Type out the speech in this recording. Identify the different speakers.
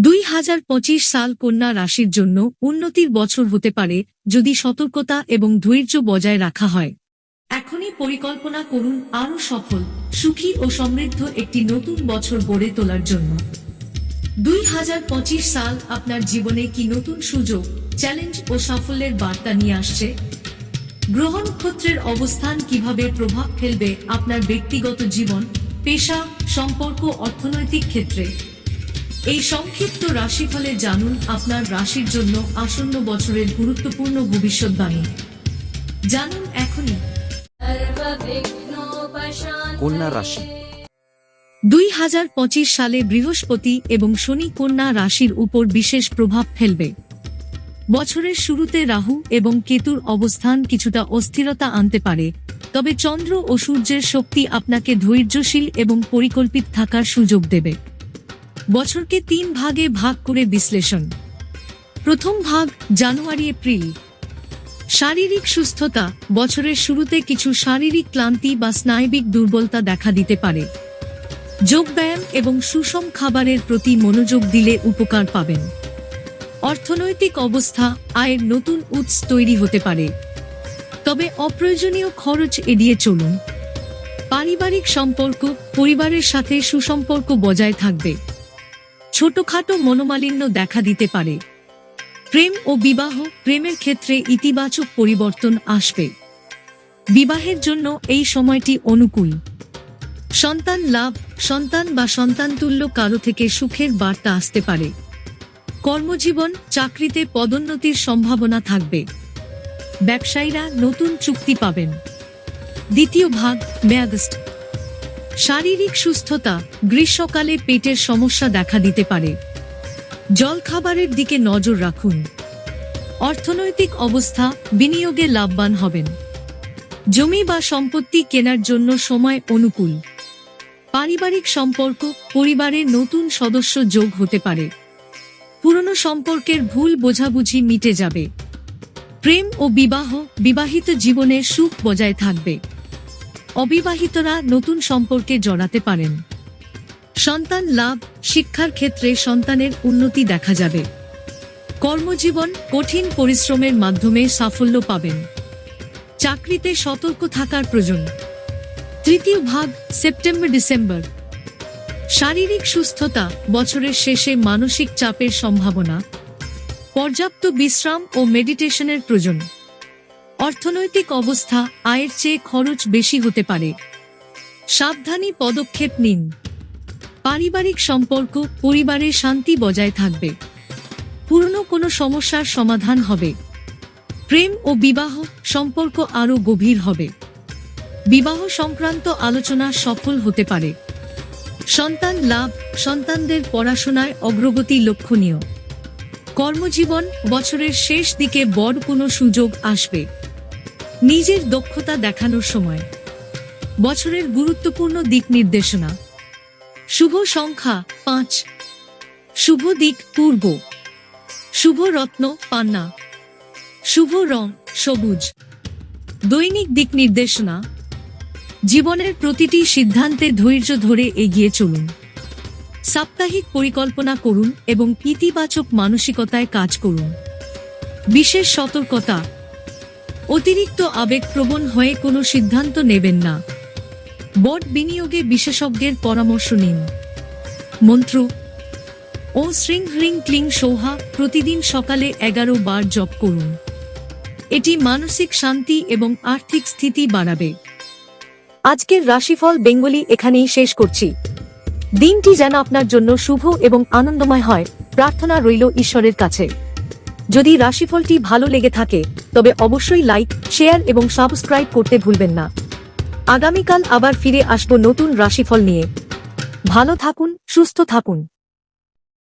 Speaker 1: দুই হাজার পঁচিশ সাল কন্যা রাশির জন্য উন্নতির বছর হতে পারে যদি সতর্কতা এবং ধৈর্য বজায় রাখা হয়। এখনই পরিকল্পনা করুন আরও সফল, সুখী ও সমৃদ্ধ একটি নতুন বছর গড়ে তোলার জন্য। দুই হাজার পঁচিশ সাল আপনার জীবনে কি নতুন সুযোগ, চ্যালেঞ্জ ও সাফল্যের বার্তা নিয়ে আসছে? গ্রহ নক্ষত্রের অবস্থান কীভাবে প্রভাব ফেলবে আপনার ব্যক্তিগত জীবন, পেশা, সম্পর্ক, অর্থনৈতিক ক্ষেত্রে? এই সংক্ষিপ্ত রাশিফলে জানুন আপনার রাশির জন্য আসন্ন বছরের গুরুত্বপূর্ণ ভবিষ্যৎবাণী। জানুন এখনই।
Speaker 2: কন্যা রাশি।
Speaker 1: দুই হাজার পঁচিশ সালে বৃহস্পতি এবং শনি কন্যা রাশির উপর বিশেষ প্রভাব ফেলবে। বছরের শুরুতে রাহু এবং কেতুর অবস্থান কিছুটা অস্থিরতা আনতে পারে তবে চন্দ্র ও সূর্যের শক্তি আপনাকে ধৈর্যশীল এবং পরিকল্পিত থাকার সুযোগ দেবে। বছরকে তিন ভাগে ভাগ করে বিশ্লেষণ। প্রথম ভাগ জানুয়ারি, এপ্রিল। শারীরিক সুস্থতা বছরের শুরুতে কিছু শারীরিক ক্লান্তি বা স্নায়বিক দুর্বলতা দেখা দিতে পারে। যোগব্যায়াম এবং সুষম খাবারের প্রতি মনোযোগ দিলে উপকার পাবেন। অর্থনৈতিক অবস্থা আয়ের নতুন উৎস তৈরি হতে পারে। তবে অপ্রয়োজনীয় খরচ এড়িয়ে চলুন। পারিবারিক সম্পর্ক, পরিবারের সাথে সুসম্পর্ক বজায় থাকবে। ছোটখাটো মনোমালিন্য দেখা দিতে পারে। প্রেম ও বিবাহ, প্রেমের ক্ষেত্রে ইতিবাচক পরিবর্তন আসবে। বিবাহের জন্য এই সময়টি অনুকূল। সন্তান লাভ, সন্তান বা সন্তানতুল্য কারও থেকে সুখের বার্তা আসতে পারে। কর্মজীবন, চাকরিতে পদোন্নতির সম্ভাবনা থাকবে। ব্যবসায়ীরা নতুন চুক্তি পাবেন। দ্বিতীয় ভাগ মেয়াগস্ট শারীরিক সুস্থতা গ্রীষ্মকালে পেটের সমস্যা দেখা দিতে পারে। জলখাবারের দিকে নজর রাখুন। অর্থনৈতিক অবস্থা বিনিয়োগে লাভবান হবেন। জমি বা সম্পত্তি কেনার জন্য সময় অনুকূল। পারিবারিক সম্পর্ক পরিবারের নতুন সদস্য যোগ হতে পারে। পুরনো সম্পর্কের ভুল বোঝাবুঝি মিটে যাবে। প্রেম ও বিবাহ, বিবাহিত জীবনে সুখ বজায় থাকবে। অবিবাহিতরা নতুন সম্পর্কে জড়াতে পারেন। সন্তান লাভ, শিক্ষার ক্ষেত্রে সন্তানের উন্নতি দেখা যাবে। কর্মজীবন কঠিন পরিশ্রমের মাধ্যমে সাফল্য পাবেন। চাকরিতে সতর্ক থাকার প্রয়োজন। তৃতীয় ভাগ, সেপ্টেম্বর, ডিসেম্বর। শারীরিক সুস্থতা বছরের শেষে মানসিক চাপের সম্ভাবনা। পর্যাপ্ত বিশ্রাম ও মেডিটেশনের প্রয়োজন। অর্থনৈতিক অবস্থা আয়ের চেয়ে খরচ বেশি হতে পারে। সাবধানী পদক্ষেপ নিন। পারিবারিক সম্পর্ক পরিবারের শান্তি বজায় থাকবে। পুরনো কোনো সমস্যার সমাধান হবে। প্রেম ও বিবাহ সম্পর্ক আরও গভীর হবে। বিবাহ সংক্রান্ত আলোচনা সফল হতে পারে। সন্তান লাভ, সন্তানদের পড়াশোনায় অগ্রগতি লক্ষণীয়। কর্মজীবন বছরের শেষ দিকে বড় কোনো সুযোগ আসবে। নিজের দক্ষতা দেখানোর সময়। বছরের গুরুত্বপূর্ণ দিক নির্দেশনা। শুভ সংখ্যা পাঁচ। শুভ দিক পূর্ব। শুভ রত্ন পান্না। শুভ রং সবুজ। দৈনিক দিক নির্দেশনা। জীবনের প্রতিটি সিদ্ধান্তে ধৈর্য ধরে এগিয়ে চলুন। সাপ্তাহিক পরিকল্পনা করুন এবং ইতিবাচক মানসিকতায় কাজ করুন। বিশেষ সতর্কতা অতিরিক্ত আবেগপ্রবণ হয়ে কোনো সিদ্ধান্ত নেবেন না। বট বিনিয়োগে বিশেষজ্ঞের পরামর্শ নিন। মন্ত্র, ও শ্রিং হ্রিং ক্লিং সৌহা, প্রতিদিন সকালে এগারো বার জপ করুন। এটি মানসিক শান্তি এবং আর্থিক স্থিতি বাড়াবে।
Speaker 3: আজকের রাশিফল বেঙ্গলি এখানেই শেষ করছি। দিনটি যেন আপনার জন্য শুভ এবং আনন্দময় হয়। প্রার্থনা রইল ঈশ্বরের কাছে। যদি রাশিফলটি ভালো লেগে থাকে, তবে অবশ্যই লাইক, শেয়ার এবং সাবস্ক্রাইব করতে ভুলবেন না। আগামীকাল আবার ফিরে আসব নতুন রাশিফল নিয়ে। ভালো থাকুন, সুস্থ থাকুন।